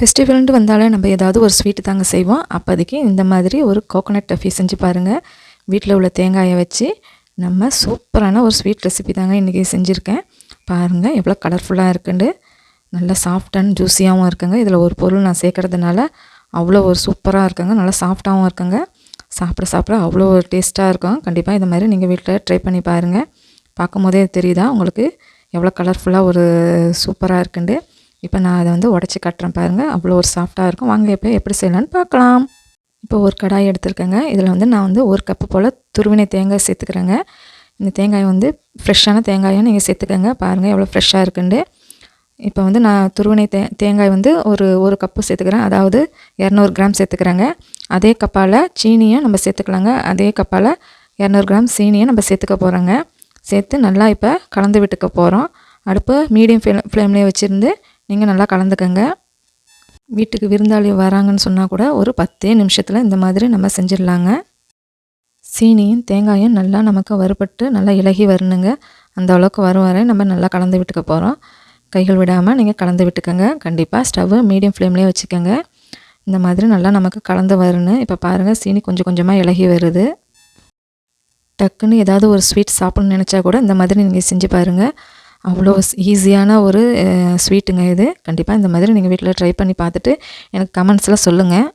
ஃபெஸ்டிவல்ன்ட்டு வந்தாலே நம்ம ஏதாவது ஒரு ஸ்வீட்டு தாங்க செய்வோம். அப்போதைக்கு இந்த மாதிரி ஒரு கோகோனட் டஃபி செஞ்சு பாருங்கள் வீட்டில் உள்ள தேங்காயை வச்சு நம்ம சூப்பரான ஒரு ஸ்வீட் ரெசிபி தாங்க இன்றைக்கி செஞ்சுருக்கேன். பாருங்கள் எவ்வளோ கலர்ஃபுல்லாக இருக்குண்டு. நல்லா சாஃப்ட் அண்ட் ஜூஸியாகவும் இருக்குங்க. இதில் ஒரு பொருள் நான் சேர்க்கறதுனால அவ்வளோ ஒரு சூப்பராக இருக்குங்க. நல்லா சாஃப்டாகவும் இருக்குங்க. சாப்பிட சாப்பிட அவ்வளோ ஒரு டேஸ்ட்டாக இருக்கும். கண்டிப்பாக இந்த மாதிரி நீங்கள் வீட்டில் ட்ரை பண்ணி பாருங்கள் பார்க்கும் போதே தெரியுதா உங்களுக்கு எவ்வளோ கலர்ஃபுல்லாக ஒரு சூப்பராக இருக்குண்டு. இப்போ நான் அதை வந்து உடச்சி கட்டுறேன் பாருங்கள் அவ்வளோ ஒரு சாஃப்டாக இருக்கும். வாங்க இப்போ எப்படி செய்யலான்னு பார்க்கலாம். இப்போ ஒரு கடாய் எடுத்துருக்கேங்க. இதில் வந்து நான் வந்து ஒரு கப்பு போல் துருவினை தேங்காய் சேர்த்துக்கிறேங்க. இந்த தேங்காய் வந்து ஃப்ரெஷ்ஷான தேங்காயை நீங்கள் சேர்த்துக்கங்க. பாருங்கள் எவ்வளோ ஃப்ரெஷ்ஷாக இருக்குண்டு இப்போ வந்து நான் துருவினை தே தேங்காய் வந்து ஒரு ஒரு கப்பு சேர்த்துக்கிறேன். அதாவது இரநூறு கிராம் சேர்த்துக்கிறேங்க. அதே கப்பால் சீனியும் நம்ம சேர்த்துக்கலாங்க. அதே கப்பால் இரநூறு கிராம் சீனியும் நம்ம சேர்த்துக்க போகிறோங்க சேர்த்து நல்லா இப்போ கலந்து விட்டுக்க போகிறோம் அடுப்பு மீடியம் ஃப்ளே ஃப்ளேம்லேயே வச்சுருந்து நீங்கள் நல்லா கலந்துக்கங்க. வீட்டுக்கு விருந்தாளி வராங்கன்னு சொன்னால் கூட ஒரு பத்தே நிமிஷத்தில் இந்த மாதிரி நம்ம செஞ்சிடலாங்க. சீனியும் தேங்காயும் நல்லா நமக்கு வறுபட்டு நல்லா இலகி வரணுங்க. அந்த அளவுக்கு வரும் வரை நம்ம நல்லா கலந்து விட்டுக்க போகிறோம் கைகள் விடாமல் நீங்கள் கலந்து விட்டுக்கோங்க. கண்டிப்பாக ஸ்டவ்வு மீடியம் ஃப்ளேம்லேயே வச்சுக்கோங்க. இந்த மாதிரி நல்லா நமக்கு கலந்து வரணும். இப்போ பாருங்கள் சீனி கொஞ்சம் கொஞ்சமாக இலகி வருது. டக்குன்னு ஏதாவது ஒரு ஸ்வீட் சாப்பிட்ணுன்னு நினச்சா கூட இந்த மாதிரி நீங்கள் செஞ்சு பாருங்கள் அவ்வளோ ஈஸியான ஒரு ஸ்வீட்டுங்க இது. கண்டிப்பாக இந்த மாதிரி நீங்கள் வீட்டில் ட்ரை பண்ணி பார்த்துட்டு எனக்கு கமெண்ட்ஸில் சொல்லுங்கள்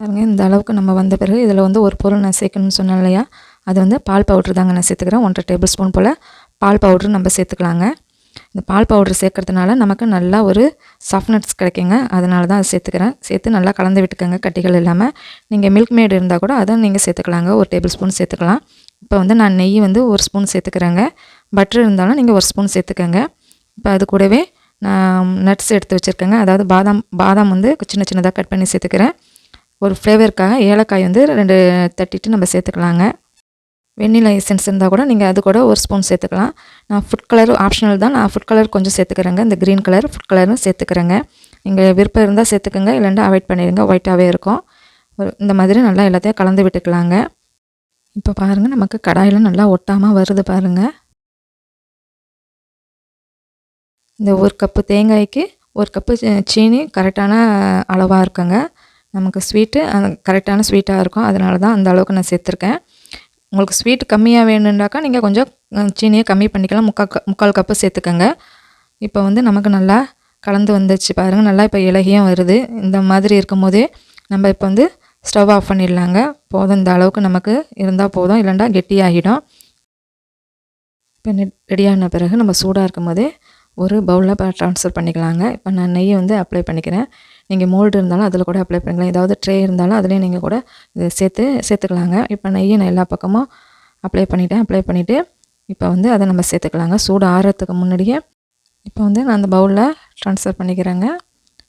பாருங்கள் இந்த அளவுக்கு நம்ம வந்த பிறகு இதில் வந்து ஒரு பொருள் நான் சேர்க்கணும்னு சொன்னேன் இல்லையா? அது வந்து பால் பவுட்ரு தாங்க நான் சேர்த்துக்கிறேன். ஒன்றரை டேபிள் ஸ்பூன் போல் பால் பவுட்ரு நம்ம சேர்த்துக்கலாங்க. இந்த பால் பவுட்ரு சேர்க்கறதுனால நமக்கு நல்லா ஒரு சாஃப்ட்னட்ஸ் கிடைக்குங்க. அதனால தான் அதை சேர்த்துக்கிறேன். சேர்த்து நல்லா கலந்து விட்டுக்கோங்க கட்டிகள் இல்லாமல் நீங்கள் மில்க் மேடு இருந்தால் கூட அதை நீங்கள் சேர்த்துக்கலாங்க. ஒரு டேபிள் ஸ்பூன் சேர்த்துக்கலாம். இப்போ வந்து நான் நெய் வந்து ஒரு ஸ்பூன் சேர்த்துக்கிறேங்க. பட்டர் இருந்தாலும் நீங்கள் ஒரு ஸ்பூன் சேர்த்துக்கோங்க. இப்போ அது கூடவே நான் நட்ஸ் எடுத்து வச்சுருக்கேங்க. அதாவது பாதாம் பாதாம் வந்து சின்ன சின்னதாக கட் பண்ணி சேர்த்துக்கிறேன். ஒரு ஃப்ளேவருக்காக ஏலக்காய் வந்து ரெண்டு தட்டிட்டு நம்ம சேர்த்துக்கலாங்க. வெண்ணிலா எசன்ஸ் இருந்தால் கூட நீங்கள் அது கூட ஒரு ஸ்பூன் சேர்த்துக்கலாம். நான் ஃபுட் கலர் ஆப்ஷனல் தான். நான் ஃபுட் கலர் கொஞ்சம் சேர்த்துக்கிறேங்க. இந்த க்ரீன் கலர் ஃபுட் கலரும் சேர்த்துக்கிறேங்க. நீங்கள் விருப்பம் இருந்தால் சேர்த்துக்கோங்க. இல்லைன்னா அவாய்ட் பண்ணிடுங்க. ஒயிட்டாகவே இருக்கும். ஒரு இந்த மாதிரி நல்லா எல்லாத்தையும் கலந்து விட்டுக்கலாங்க. இப்போ பாருங்கள் நமக்கு கடாயில் நல்லா ஒட்டாமல் வருது பாருங்கள் இந்த ஒரு கப்பு தேங்காய்க்கு ஒரு கப்பு சீனி கரெக்டான அளவாக இருக்குங்க. நமக்கு ஸ்வீட்டு கரெக்டான ஸ்வீட்டாக இருக்கும். அதனால தான் அந்த அளவுக்கு நான் சேர்த்துருக்கேன். உங்களுக்கு ஸ்வீட் கம்மியாக வேணுன்னாக்கா நீங்கள் கொஞ்சம் சீனியை கம்மி பண்ணிக்கலாம். முக்கால் முக்கால் கப்பு சேர்த்துக்கோங்க. இப்போ வந்து நமக்கு நல்லா கலந்து வந்துச்சு பாருங்கள் நல்லா இப்போ இலகியும் வருது. இந்த மாதிரி இருக்கும் போதே நம்ம இப்போ வந்து ஸ்டவ் ஆஃப் பண்ணிடலாங்க. போதும் இந்த அளவுக்கு நமக்கு இருந்தால் போதும் இல்லைண்டா கெட்டியாகிடும். இப்போ ரெடியான பிறகு நம்ம சூடாக இருக்கும் போதே ஒரு பவுலில் இப்போ ட்ரான்ஸ்ஃபர் பண்ணிக்கலாங்க. இப்போ நான் நெய்யை வந்து அப்ளை பண்ணிக்கிறேன். நீங்கள் மோல்டு இருந்தாலும் அதில் கூட அப்ளை பண்ணிக்கலாம். ஏதாவது ட்ரே இருந்தாலும் அதுலேயும் நீங்கள் கூட இதை சேர்த்து சேர்த்துக்கலாங்க. இப்போ நெய்யை நான் எல்லா பக்கமும் அப்ளை பண்ணிவிட்டேன் அப்ளை பண்ணிவிட்டு இப்போ வந்து அதை நம்ம சேர்த்துக்கலாங்க. சூடு ஆறுறதுக்கு முன்னாடியே இப்போ வந்து நான் அந்த பவுலில் ட்ரான்ஸ்ஃபர் பண்ணிக்கிறேங்க.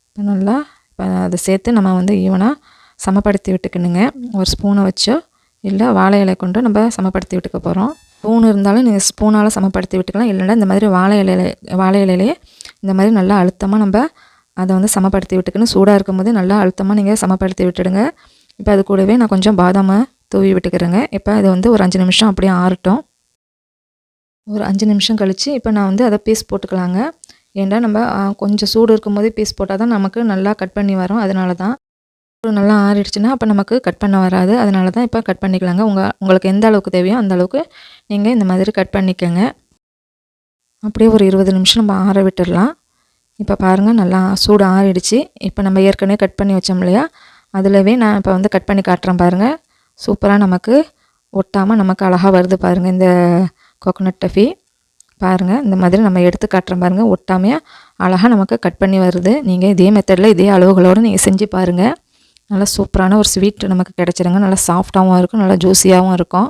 இப்போ நல்லா இப்போ அதை சேர்த்து நம்ம வந்து ஈவனாக சமப்படுத்தி விட்டுக்கணுங்க. ஒரு ஸ்பூனை வச்சோ இல்லை வாழை இலை கொண்டு நம்ம சமப்படுத்தி விட்டுக்க போகிறோம் ஸ்பூன் இருந்தாலும் நீங்கள் ஸ்பூனால் சமப்படுத்தி விட்டுக்கலாம். இல்லைன்னா இந்த மாதிரி வாழை இலையில வாழை இலையிலேயே இந்த மாதிரி நல்லா அழுத்தமாக நம்ம அதை வந்து சமப்படுத்தி விட்டுக்கணும். சூடாக இருக்கும்போது நல்லா அழுத்தமாக நீங்கள் சமப்படுத்தி விட்டுடுங்க. இப்போ அது கூடவே நான் கொஞ்சம் பாதாமை தூவி விட்டுக்கிறேங்க. இப்போ அது வந்து ஒரு அஞ்சு நிமிஷம் அப்படியே ஆறட்டும். ஒரு அஞ்சு நிமிஷம் கழித்து இப்போ நான் வந்து அதை பீஸ் போட்டுக்கலாங்க. ஏன்டா நம்ம கொஞ்சம் சூடு இருக்கும்போது பீஸ் போட்டால் தான் நமக்கு நல்லா கட் பண்ணி வரும். அதனால தான் நல்லா ஆறிடுச்சுன்னா அப்போ நமக்கு கட் பண்ண வராது. அதனால தான் இப்போ கட் பண்ணிக்கலாங்க. உங்கள் உங்களுக்கு எந்த அளவுக்கு தேவையோ அந்த அளவுக்கு நீங்கள் இந்த மாதிரி கட் பண்ணிக்கோங்க. அப்படியே ஒரு இருபது நிமிஷம் நம்ம ஆற விட்டுடலாம் இப்போ பாருங்கள் நல்லா சூடு ஆறிடுச்சு. இப்போ நம்ம ஏற்கனவே கட் பண்ணி வச்சோம் இல்லையா? அதிலவே நான் இப்போ வந்து கட் பண்ணி காட்டுறேன் பாருங்கள் சூப்பராக நமக்கு ஒட்டாமல் நமக்கு அழகாக வருது பாருங்கள் இந்த கோகோனட் டஃபி பாருங்கள் இந்த மாதிரி நம்ம எடுத்து காட்டுறோம் பாருங்கள் ஒட்டாமையாக அழகாக நமக்கு கட் பண்ணி வருது. நீங்கள் இதே மெத்தடில் இதே அளவுகளோடு நீங்கள் செஞ்சு பாருங்கள் நல்லா சூப்பரான ஒரு ஸ்வீட் நமக்கு கிடச்சிருங்க. நல்லா சாஃப்டாகவும் இருக்கும் நல்லா ஜூஸியாகவும் இருக்கும்.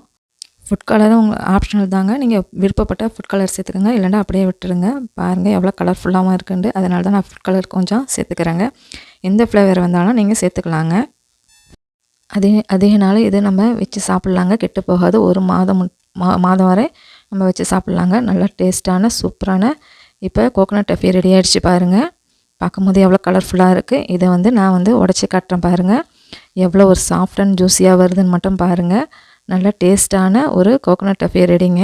ஃபுட் கலரும் உங்கள் ஆப்ஷனல் தாங்க. நீங்கள் விருப்பப்பட்ட ஃபுட் கலர் சேர்த்துக்கோங்க. இல்லைன்னா அப்படியே விட்டுருங்க. பாருங்கள் எவ்வளோ கலர்ஃபுல்லாகவும் இருக்குண்டு அதனால தான் நான் ஃபுட் கலர் கொஞ்சம் சேர்த்துக்கிறேங்க. எந்த ஃப்ளேவர் வந்தாலும் நீங்கள் சேர்த்துக்கலாங்க. அதே அதிக நாள் இது நம்ம வச்சு சாப்பிட்லாங்க. கெட்டு போகாது. ஒரு மாதம் மா மாதம் வரை நம்ம வச்சு சாப்பிட்லாங்க. நல்லா டேஸ்ட்டான சூப்பரான இப்போ கோகோனட் டஃபி ரெடி ஆகிடுச்சு பாருங்கள் பார்க்கும்போது எவ்வளோ கலர்ஃபுல்லாக இருக்குது இதை வந்து நான் வந்து உடச்சி காட்டுறேன் பாருங்கள் எவ்வளோ ஒரு சாஃப்ட் அண்ட் ஜூஸியாக வருதுன்னு மட்டும் பாருங்கள் நல்ல டேஸ்ட்டான ஒரு கோகோனட் அஃபே ரெடிங்க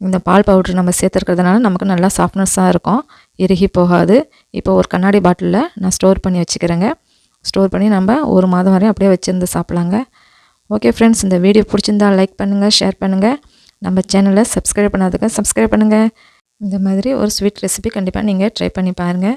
இந்த பால் பவுட்ரு நம்ம சேர்த்துருக்கிறதுனால நமக்கு நல்லா சாஃப்ட்னஸ்ஸாக இருக்கும். இறுகி போகாது. இப்போ ஒரு கண்ணாடி பாட்டிலில் நான் ஸ்டோர் பண்ணி வச்சுக்கிறேங்க. ஸ்டோர் பண்ணி நம்ம ஒரு மாதம் வரையும் அப்படியே வச்சுருந்து சாப்பிட்லாங்க. ஓகே ஃப்ரெண்ட்ஸ் இந்த வீடியோ பிடிச்சிருந்தா லைக் பண்ணுங்கள் ஷேர் பண்ணுங்கள் நம்ம சேனலை சப்ஸ்கிரைப் பண்ணாதுங்க சப்ஸ்கிரைப் பண்ணுங்கள் இந்த மாதிரி ஒரு ஸ்வீட் ரெசிபி கண்டிப்பாக நீங்கள் ட்ரை பண்ணி பாருங்கள்